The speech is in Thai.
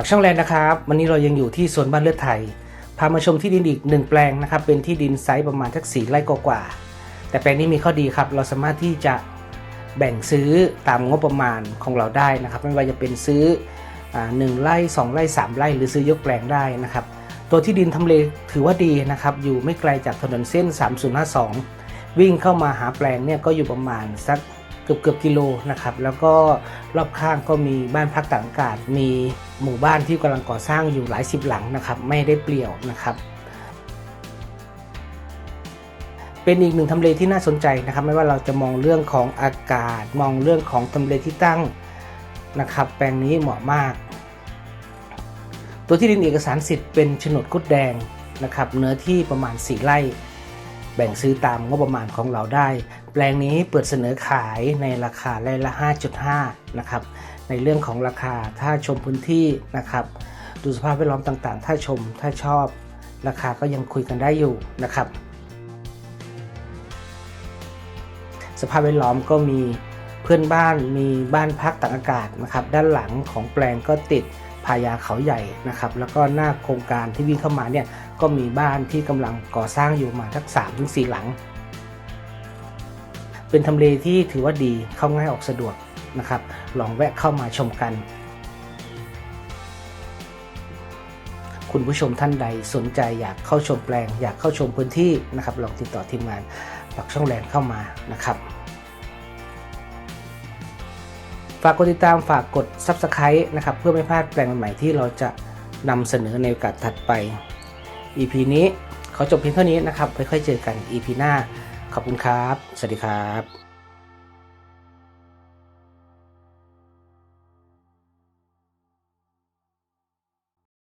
ักช่องแลนนะครับวันนี้เรายังอยู่ที่สวนบ้านเลือดไทย พามาชมที่ดินอีกหนึ่งแปลงนะครับ เป็นที่ดินไซส์ประมาณทักสี่ไร่กว่าแต่แปลงนี้มีข้อดีครับ เราสามารถที่จะแบ่งซื้อตามงบประมาณของเราได้นะครับ ไม่ว่าจะเป็นซื้ออ่าหนึ่งไร่สองไร่สามไร่ หรือซื้อยกแปลงได้นะครับ ตัวที่ดินทำเลถือว่าดีนะครับ อยู่ไม่ไกลจากถนนเส้น 3052 วิ่งเข้ามาหาแปลงเนี่ยก็อยู่ประมาณสัก กือบเกือบกิโลนะครับ แล้วก็รอบข้างก็มีบ้านพักต่างอากาศ มีหมู่บ้านที่กำลังก่อสร้างอยู่หลายสิบหลังนะครับ ไม่ได้เปลี่ยวนะครับ เป็นอีกหนึ่งทำเลที่น่าสนใจนะครับ ไม่ว่าเราจะมองเรื่องของอากาศ มองเรื่องของทำเลที่ตั้งนะครับ แปลงนี้เหมาะมาก ตัวที่ดินเอกสารสิทธิ์เป็นโฉนดคุดแดงนะครับเนื้อที่ประมาณ 4 ไร่ แบ่งซื้อตามงบประมาณของเราได้ แปลงนี้เปิดเสนอขายในราคาไร่ละ 5.5 นะครับ ในเรื่องของราคาถ้าชมพื้นที่นะครับ ดูสภาพแวดล้อมต่างๆ ถ้าชมถ้าชอบ ราคาก็ยังคุยกันได้อยู่นะครับ สภาพแวดล้อมก็มีเพื่อนบ้านมีบ้านพักตากอากาศนะครับ ด้านหลังของแปลงก็ติด พายาเขาใหญ่นะครับแล้วก็หน้าโครงการที่วิ่งเข้ามาเนี่ยก็มีบ้านที่กำลังก่อสร้างอยู่มาทั้ง3าถึงสหลัง เป็นทำเลที่ถือว่าดีเข้าง่ายออกสะดวกนะครับ ลองแวะเข้ามาชมกัน คุณผู้ชมท่านใดสนใจอยากเข้าชมแปลง อยากเข้าชมพื้นที่นะครับลองติดต่อทีมงานปักช่องแลนเข้ามานะครับ ฝากกดติดตามฝากกด Subscribe นะครับ เพื่อไม่พลาดแปลงใหม่ที่เราจะนำเสนอในโอกาสถัดไป EP นี้ขอจบเพียงเท่านี้นะครับไว้ค่อยเจอกัน EP หน้า ขอบคุณครับ สวัสดีครับ